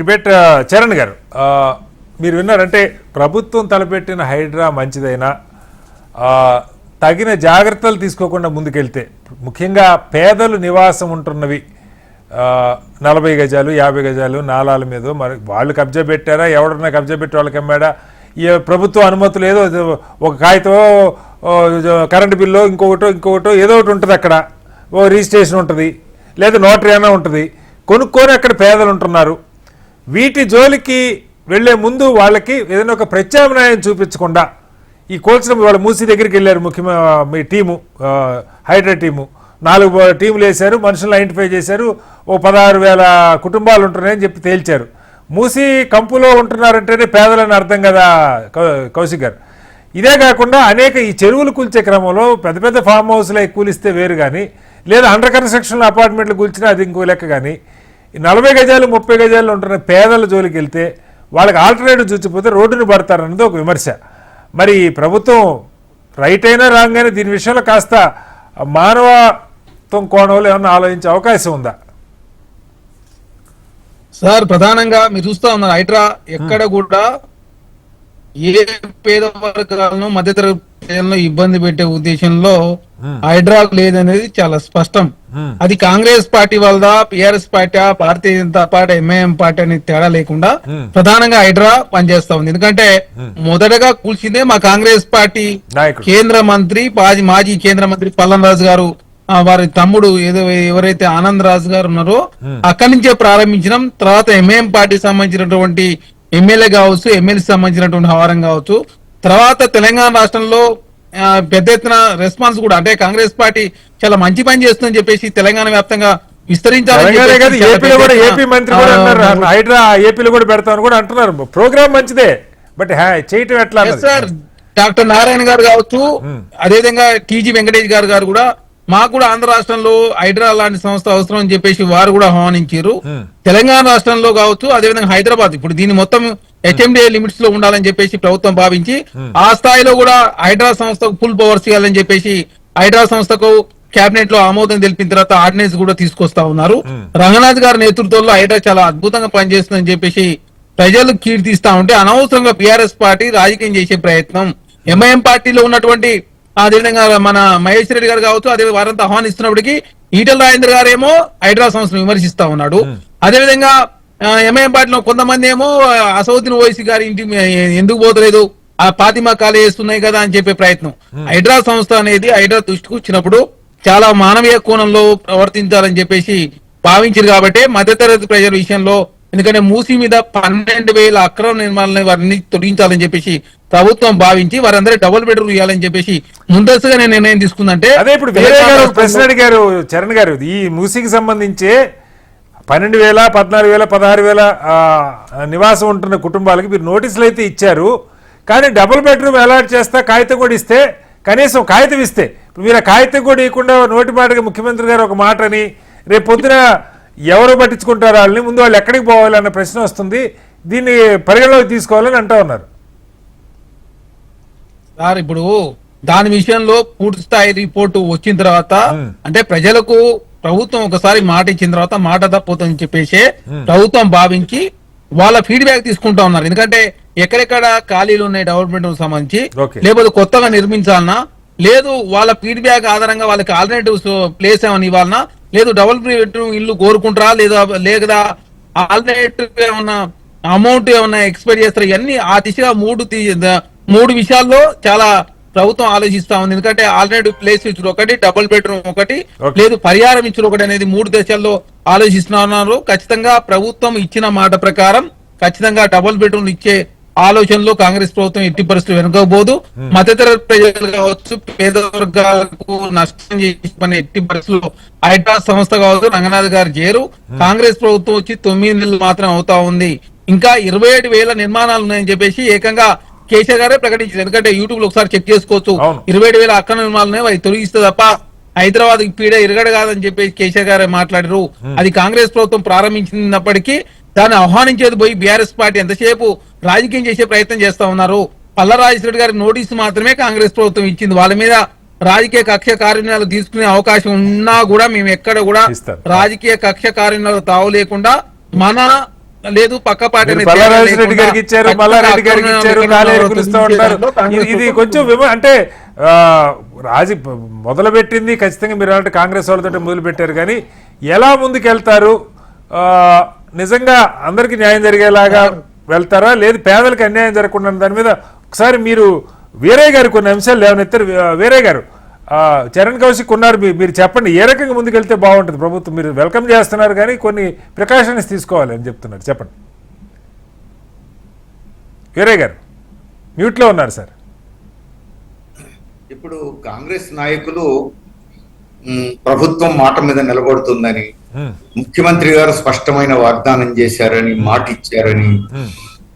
Debate Charan గారు మీరు విన్నారంటే ప్రభుత్వం తలపెట్టిన హైడ్రా మంచిదైనా తగిన జాగ్రత్తలు తీసుకోకుండా ముందుకెళ్తే ముఖ్యంగా పేదలు నివాసం ఉంటున్నవి నలభై గజాలు యాభై గజాలు నాలాల మీద మరి వాళ్ళు కబ్జా పెట్టారా ఎవడన్నా కబ్జా పెట్టి వాళ్ళకి అమ్మాడా ఏ ప్రభుత్వ అనుమతులు ఏదో ఒక కాగితో కరెంటు బిల్లు ఇంకొకటో ఇంకొకటో ఏదో ఒకటి ఉంటుంది అక్కడ ఓ రిజిస్ట్రేషన్ ఉంటుంది లేదా నోటరీ అయినా ఉంటుంది కొనుక్కొని అక్కడ పేదలు ఉంటున్నారు. వీటి జోలికి వెళ్ళే ముందు వాళ్ళకి ఏదైనా ఒక ప్రత్యామ్నాయం చూపించకుండా ఈ కోల్చడం వాళ్ళ మూసి దగ్గరికి వెళ్ళారు ముఖ్యమైన మీ టీము హైడ్రా టీము. నాలుగు టీములు వేశారు మనుషులను ఐడెంటిఫై చేశారు ఓ పదహారు వేల కుటుంబాలు ఉంటున్నాయని చెప్పి తేల్చారు. మూసి కంపులో ఉంటున్నారంటేనే పేదలని అర్థం కదా కౌ- కౌశిక్ గారు. ఇదే కాకుండా అనేక ఈ చెరువులు కూల్చే క్రమంలో పెద్ద పెద్ద ఫామ్ హౌస్లో కూలిస్తే వేరు కానీ లేదా అండర్ కన్స్ట్రక్షన్ అపార్ట్మెంట్లు కూల్చినా అది ఇంకో లెక్క కానీ నలభై గజాలు ముప్పై గజాలు ఉంటున్న పేదల జోలికి వెళ్తే వాళ్ళకి ఆల్టర్నేటివ్ చూచిపోతే రోడ్డును పడతారన్నది ఒక విమర్శ. మరి ప్రభుత్వం రైట్ అయినా రాంగ్ అయినా దీని విషయంలో కాస్త మానవత్వం కోణంలో ఏమన్నా ఆలోచించే అవకాశం ఉందా? సార్ ప్రధానంగా మీరు చూస్తా ఉన్నారు హైడ్రా ఎక్కడ కూడా ఏ పేద వర్గాలను మధ్యతరగతి ఇబ్బంది పెట్టే ఉద్దేశంలో హైడ్రా లేదనేది చాలా స్పష్టం. అది Congress party వాళ్ళదా PRS party Bharatiya Janata party MIM party అని తేడా లేకుండా. ప్రధానంగా హైడ్రా పనిచేస్తా ఉంది. ఎందుకంటే మొదటగా కూల్చిందే మా కాంగ్రెస్ పార్టీ కేంద్ర మంత్రి మాజీ మాజీ కేంద్ర మంత్రి పల్లం రాజు గారు వారి తమ్ముడు ఏదో ఎవరైతే ఆనంద్ రాజు గారు ఉన్నారో అక్కడి నుంచే ప్రారంభించడం తర్వాత ఎంఐఎం పార్టీకి సంబంధించినటువంటి ఎమ్మెల్యే కావచ్చు ఎమ్మెల్సీ సంబంధించినటువంటి వ్యవహారం కావచ్చు. తర్వాత తెలంగాణ రాష్ట్రంలో పెద్ద ఎత్తున రెస్పాన్స్ కూడా అంటే కాంగ్రెస్ పార్టీ చాలా మంచి పని చేస్తుందని చెప్పేసి తెలంగాణ వ్యాప్తంగా విస్తరించాలని హైడ్రా ఏపీలో కూడా పెడతామని కూడా అంటున్నారు. ప్రోగ్రామ్ మంచిదే బట్ చేయటం ఎట్లా sir. డాక్టర్ నారాయణ గారు కావచ్చు అదేవిధంగా టీజీ వెంకటేష్ గారు గారు కూడా మాకు కూడా ఆంధ్ర రాష్ట్రంలో హైడ్రా లాంటి సంస్థ అవసరం అని చెప్పేసి వారు కూడా ఆహ్వానించారు. తెలంగాణ రాష్ట్రంలో కావచ్చు అదేవిధంగా హైదరాబాద్. ఇప్పుడు దీని మొత్తం హెచ్ఎండిఏ లిమిట్స్లో ఉండాలని చెప్పేసి ప్రభుత్వం భావించి ఆ. స్థాయిలో కూడా హైడ్రా సంస్థకు ఫుల్ పవర్స్ ఇవ్వాలని చెప్పేసి హైడ్రా సంస్థకు కేబినెట్లో ఆమోదం తెలిపిన తర్వాత ఆర్డినెన్స్ కూడా తీసుకొస్తా ఉన్నారు. రంగనాథ్ గారి నేతృత్వంలో హైడ్రా చాలా అద్భుతంగా పనిచేస్తుందని చెప్పేసి ప్రజలు కీర్తిస్తా ఉంటే అనవసరంగా బీఆర్ఎస్ పార్టీ రాజకీయం చేసే ప్రయత్నం. ఎంఐఎం పార్టీలో ఉన్నటువంటి అదేవిధంగా మన మహేష్ రెడ్డి గారు కావచ్చు అదే వారంతా ఆహ్వానిస్తున్నప్పటికీ ఈటల రాజేంద్ర గారు ఏమో హైడ్రా సంస్థను విమర్శిస్తా ఉన్నాడు. అదేవిధంగా ఎంఐఎం పార్టీలో కొంతమంది ఏమో అసౌద్దీన్ ఓవైసీ గారి ఇంటి ఎందుకు పోతలేదు ఆ పాతిమా కాలే చేస్తున్నాయి కదా అని చెప్పే ప్రయత్నం. హైడ్రా సంస్థ అనేది హైడ్రా దృష్టికి వచ్చినప్పుడు చాలా మానవీయ కోణంలో ప్రవర్తించాలని చెప్పేసి భావించారు కాబట్టి మధ్యతరగతి ప్రజల విషయంలో ఎందుకంటే మూసి మీద పన్నెండు వేల అక్రమ నిర్మాణాలను వారిని తొలగించాలని చెప్పేసి ప్రభుత్వం భావించి వారందరూ డబుల్ బెడ్రూమ్ ఇవ్వాలని చెప్పేసి ముందస్తుగా నేను నిర్ణయం తీసుకుందంటే అదే ఇప్పుడు గారు ప్రశ్న అడిగారు చరణ్ గారు ఈ మూసీకి సంబంధించి పన్నెండు వేల పద్నాలుగు వేల పదహారు వేల నివాసం ఉంటున్న కుటుంబాలకి మీరు నోటీసులు అయితే ఇచ్చారు. కానీ డబుల్ బెడ్రూమ్ అలాట్ చేస్తా కాగితం కూడా ఇస్తే కనీసం కాగితం ఇస్తే. మీరు ఆ కాగితం కూడా ఇవ్వకుండా నోటి మాటగా ముఖ్యమంత్రి గారు ఒక మాట అని రేపు పొద్దున ఎవరు పట్టించుకుంటారు వాళ్ళని ముందు వాళ్ళు ఎక్కడికి పోవాలి అన్న ప్రశ్న వస్తుంది దీన్ని పరిగణలోకి తీసుకోవాలని అంటా ఉన్నారు సార్ ఇప్పుడు దాని విషయంలో పూర్తి స్థాయి రిపోర్టు వచ్చిన తర్వాత. అంటే ప్రజలకు ప్రభుత్వం ఒకసారి మాట ఇచ్చిన తర్వాత మాట తప్పుతుందని చెప్పేసి ప్రభుత్వం భావించి వాళ్ళ ఫీడ్బ్యాక్ తీసుకుంటా ఉన్నారు ఎందుకంటే ఎక్కడెక్కడ ఖాళీలు ఉన్నాయి డెవలప్మెంట్ సంబంధించి. లేకపోతే కొత్తగా నిర్మించాలన్నా లేదు వాళ్ళ ఫీడ్బ్యాక్ ఆధారంగా వాళ్ళకి ఆల్టర్నేటివ్స్ ప్లేస్ ఏమైనా ఇవ్వాలన్నా లేదు డబుల్ బెడ్రూమ్ ఇల్లు కోరుకుంటారా లేదా లేదా ఆల్టర్నేటివ్ ఏమన్నా అమౌంట్ ఏమన్నా ఎక్స్పెక్ట్ చేస్తారా? ఇవన్నీ ఆ దిశగా మూడు మూడు విషయాల్లో చాలా ప్రభుత్వం ఆలోచిస్తా ఉంది. ఎందుకంటే ఆల్టర్నేటివ్ ప్లేస్ ఇచ్చుడు ఒకటి డబుల్ బెడ్రూమ్ ఒకటి. లేదు పరిహారం ఇచ్చుడు ఒకటి అనేది మూడు దశల్లో ఆలోచిస్తున్నారు. ఖచ్చితంగా ప్రభుత్వం ఇచ్చిన మాట ప్రకారం ఖచ్చితంగా డబుల్ బెడ్రూమ్ ఇచ్చే ఆలోచనలో కాంగ్రెస్ ప్రభుత్వం ఎట్టి పరిస్థితులు వెనుకపోదు మధ్యతరగతి ప్రజలు కావచ్చు పేద వర్గాలకు నష్టం చేసి పని ఎట్టి పరిస్థితుల్లో హైడ్రా సంస్థ కావచ్చు రంగనాథ్ గారు చేరు. కాంగ్రెస్ ప్రభుత్వం వచ్చి తొమ్మిది నెలలు మాత్రం అవుతా ఉంది. ఇంకా ఇరవై ఏడు వేల నిర్మాణాలు ఉన్నాయని చెప్పేసి ఏకంగా కేసీఆర్ గారే ప్రకటించారు. ఎందుకంటే యూట్యూబ్లో ఒకసారి చెక్ చేసుకోవచ్చు. ఇరవై ఏడు వేల అక్రమ నిర్మాణాలు ఉన్నాయి అవి తొలగిస్తే తప్ప హైదరాబాద్ పీడ ఇరగడ కాదని చెప్పేసి కేసీఆర్ గారే మాట్లాడారు. అది కాంగ్రెస్ ప్రభుత్వం ప్రారంభించినప్పటికీ దాన్ని ఆహ్వానించేది పోయి బీఆర్ఎస్ పార్టీ ఎంతసేపు రాజకీయం చేసే ప్రయత్నం చేస్తా ఉన్నారు? పల్ల రాజేశ్వర గారి నోటీసు మాత్రమే కాంగ్రెస్ ప్రభుత్వం ఇచ్చింది. వాళ్ళ మీద రాజకీయ కక్ష కార్యక్రమాలు తీసుకునే అవకాశం ఉన్నా కూడా మేము ఎక్కడ కూడా. రాజకీయ కక్ష కార్యక్రమాలు తావు లేకుండా మన లేదు పక్క పార్టీ రెడ్డి గారికి ఇచ్చారు మల్లారెడ్డి గారికి ఇచ్చారు నాలుగు పిలుస్తూ ఉంటారు. ఇది- కొంచెం అంటే రాజీ మొదలు పెట్టింది ఖచ్చితంగా మీరు కాంగ్రెస్ వాళ్ళతో మొదలు పెట్టారు కానీ ఎలా ముందుకెళ్తారు? ఆ, నిజంగా అందరికీ న్యాయం జరిగేలాగా వెళ్తారా? లేదు పేదలకు అన్యాయం జరగకుండా దాని మీద ఒకసారి మీరు వీరయ్య గారు కొన్ని అంశాలు లేవనెత్తారు. వీరయ్య గారు ఆ, చరణ్ కౌశిక్ ఉన్నారు. మీరు చెప్పండి ఏ రకంగా ముందుకెళ్తే బాగుంటుంది? ప్రభుత్వం మీరు వెల్కమ్ చేస్తున్నారు కానీ కొన్ని ప్రికాషన్స్ తీసుకోవాలి అని చెప్తున్నారు. చెప్పండి. వీరయ్య గారు మ్యూట్లో ఉన్నారు సార్. ఇప్పుడు కాంగ్రెస్ నాయకులు ప్రభుత్వం మాట మీద నిలబడుతుందని ముఖ్యమంత్రి గారు స్పష్టమైన వాగ్దానం చేశారని మాట ఇచ్చారని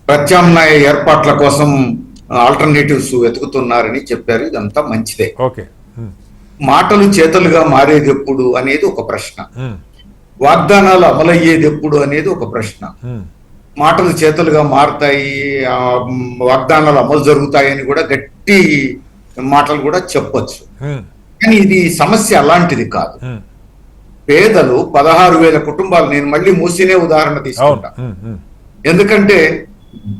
ప్రత్యామ్నాయ ఏర్పాట్ల కోసం ఆల్టర్నేటివ్స్ వెతుకుతున్నారని చెప్పారు. ఇదంతా మంచిదే. మాటలు చేతలుగా మారేది ఎప్పుడు అనేది ఒక ప్రశ్న. వాగ్దానాలు అమలయ్యేది ఎప్పుడు అనేది ఒక ప్రశ్న. మాటలు చేతులుగా మారుతాయి వాగ్దానాలు అమలు జరుగుతాయని కూడా గట్టి మాటలు కూడా చెప్పొచ్చు. కానీ ఇది సమస్య అలాంటిది కాదు. పేదలు పదహారు వేల కుటుంబాలు నేను మళ్ళీ మూసినే ఉదాహరణ తీసుకుంటా. ఎందుకంటే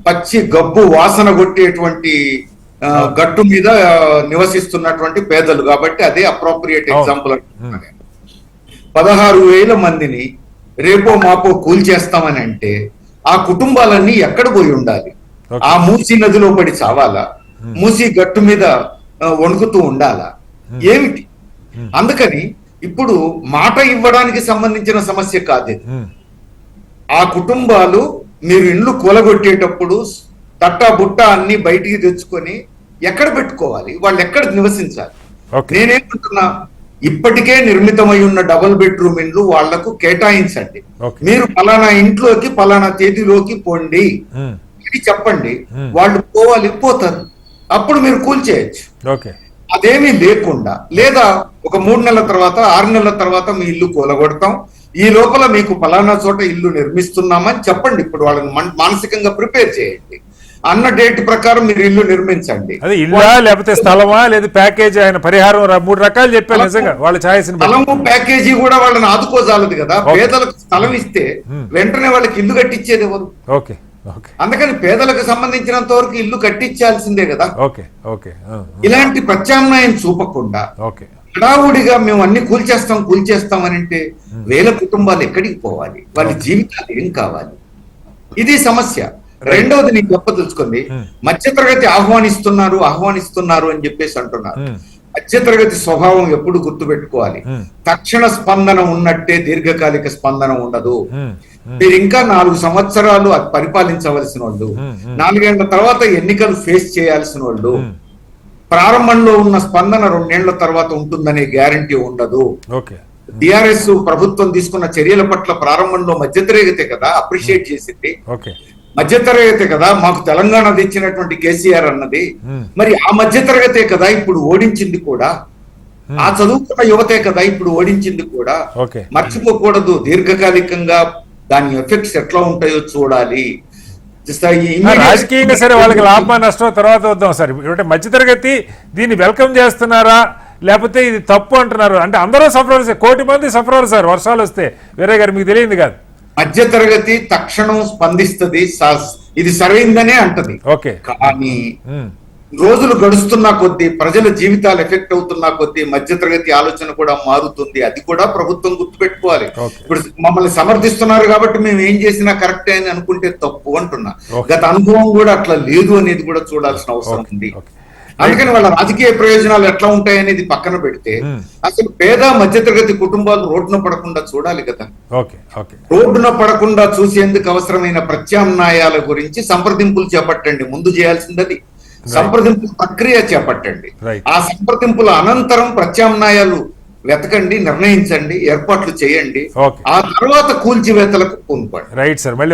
పచ్చి గబ్బు వాసన కొట్టేటువంటి గట్టు మీద నివసిస్తున్నటువంటి పేదలు కాబట్టి అదే అప్రోప్రియేట్. ఎగ్జాంపుల్ పదహారు వేల మందిని రేపో మాపో కూల్చేస్తామని అంటే ఆ కుటుంబాలన్నీ ఎక్కడ పోయి ఉండాలి. ఆ మూసి నదిలో పడి చావాలా? మూసి గట్టు మీద వణుకుతూ ఉండాలా? ఏమిటి? అందుకని ఇప్పుడు మాట ఇవ్వడానికి సంబంధించిన సమస్య కాదు. ఇది. ఆ కుటుంబాలు మీరు ఇండ్లు కూలగొట్టేటప్పుడు తట్టా బుట్ట అన్ని బయటికి తెచ్చుకొని ఎక్కడ పెట్టుకోవాలి? వాళ్ళు ఎక్కడ నివసించాలి? నేనేమంటున్నా ఇప్పటికే నిర్మితమై ఉన్న డబుల్ బెడ్రూమ్ ఇండ్లు వాళ్ళకు కేటాయించండి. మీరు పలానా ఇంట్లోకి పలానా తేదీలోకి పోండి. అని చెప్పండి. వాళ్ళు పోవాలి పోతారు. అప్పుడు మీరు కూల్చేయచ్చు. అదేమీ లేకుండా లేదా ఒక మూడు నెలల తర్వాత ఆరు నెలల తర్వాత మీ ఇల్లు కూలగొడతాం. ఈ లోపల మీకు ఫలానా చోట ఇల్లు నిర్మిస్తున్నామని చెప్పండి. ఇప్పుడు వాళ్ళని మన్- మానసికంగా ప్రిపేర్ చేయండి. అన్న డేట్ ప్రకారం మీరు ఇల్లు నిర్మించండి. అదే ఇల్లా లేకపోతే స్థలమా లేదు ప్యాకేజ్ ఆయన పరిహారం మూడు రకాలు చెప్పారు నిజంగా వాళ్ళ బట్టి. స్థలము ప్యాకేజీ కూడా వాళ్ళని ఆదుకోజాలదు కదా. పేదలకు స్థలం ఇస్తే. వెంటనే వాళ్ళకి ఇల్లు కట్టించేది ఎవరు? ఓకే అందుకని పేదలకు సంబంధించినంత వరకు ఇల్లు కట్టించాల్సిందే కదా. Okay okay. ఇలాంటి ప్రత్యామ్నాయం చూపకుండా ఓకే. హడావుడిగా మేము అన్ని కూల్చేస్తాం కూల్చేస్తాం అని అంటే వేల కుటుంబాలు ఎక్కడికి పోవాలి? వాళ్ళ జీవితాలు ఏం కావాలి? ఇది సమస్య. రెండవది నేను చెప్పదలుచుకుంది Hmm. మధ్యతరగతి ఆహ్వానిస్తున్నారు ఆహ్వానిస్తున్నారు అని చెప్పేసి అంటున్నారు. మధ్యతరగతి స్వభావం ఎప్పుడు గుర్తుపెట్టుకోవాలి? తక్షణ స్పందన ఉన్నట్టే దీర్ఘకాలిక స్పందన ఉండదు. మీరు ఇంకా నాలుగు సంవత్సరాలు పరిపాలించవలసిన వాళ్ళు. Hmm, hmm. నాలుగేళ్ళ తర్వాత ఎన్నికలు ఫేస్ చేయాల్సిన వాళ్ళు. ప్రారంభంలో ఉన్న స్పందన రెండేళ్ళ తర్వాత ఉంటుందనే గ్యారంటీ ఉండదు. ఓకే. డిఆర్ఎస్ ప్రభుత్వం తీసుకున్న చర్యల పట్ల ప్రారంభంలో మధ్యతరగతి కదా అప్రిషియేట్ చేసింది. మధ్యతరగతి కదా మాకు తెలంగాణ తెచ్చినటువంటి కేసీఆర్ అన్నది. మరి ఆ మధ్యతరగతే కదా ఇప్పుడు ఓడించింది కూడా. ఆ చదువుకున్న యువతే కదా ఇప్పుడు ఓడించింది కూడా. మర్చిపోకూడదు దీర్ఘకాలికంగా దాని ఎఫెక్ట్స్ ఎట్లా ఉంటాయో చూడాలి. రాజకీయంగా సరే వాళ్ళకి లాభమా నష్టం తర్వాత వద్దాం సార్. అంటే మధ్యతరగతి దీన్ని వెల్కమ్ చేస్తున్నారా? లేకపోతే ఇది తప్పు అంటున్నారు? అంటే అందరూ సఫరర్స్ కోటి మంది సఫరర్ సార్ వర్షాలు వస్తే. వేరే గారు మీకు తెలియదు కాదు. మధ్యతరగతి తక్షణం స్పందిస్తది ఇది సరైందనే అంటది. ఓకే. కానీ రోజులు గడుస్తున్న కొద్దీ ప్రజల జీవితాలు ఎఫెక్ట్ అవుతున్న కొద్దీ మధ్యతరగతి ఆలోచన కూడా మారుతుంది. అది కూడా ప్రభుత్వం గుర్తుపెట్టుకోవాలి. ఇప్పుడు మమ్మల్ని సమర్థిస్తున్నారు కాబట్టి మేము ఏం చేసినా కరెక్టే అని అనుకుంటే తప్పు అంటున్నా. గత అనుభవం కూడా అట్లా లేదు అనేది కూడా చూడాల్సిన అవసరం ఉంది. అందుకని వాళ్ళ రాజకీయ ప్రయోజనాలు ఎట్లా ఉంటాయి అనేది పక్కన పెడితే. అసలు పేద మధ్యతరగతి కుటుంబాలు రోడ్డున pడకుండా చూడాలి కదా. రోడ్డున పడకుండా చూసేందుకు అవసరమైన ప్రత్యామ్నాయాల గురించి సంప్రదింపులు చేపట్టండి. ముందు చేయాల్సింది అది. సంప్రదింపుల ప్రక్రియ చేపట్టండి. ఆ సంప్రదింపుల అనంతరం ప్రత్యామ్నాయాలు వెతకండి నిర్ణయించండి ఏర్పాట్లు చేయండి. ఆ తర్వాత కూల్చివేతలకు పూనుకోండి. రైట్ సార్ మళ్ళీ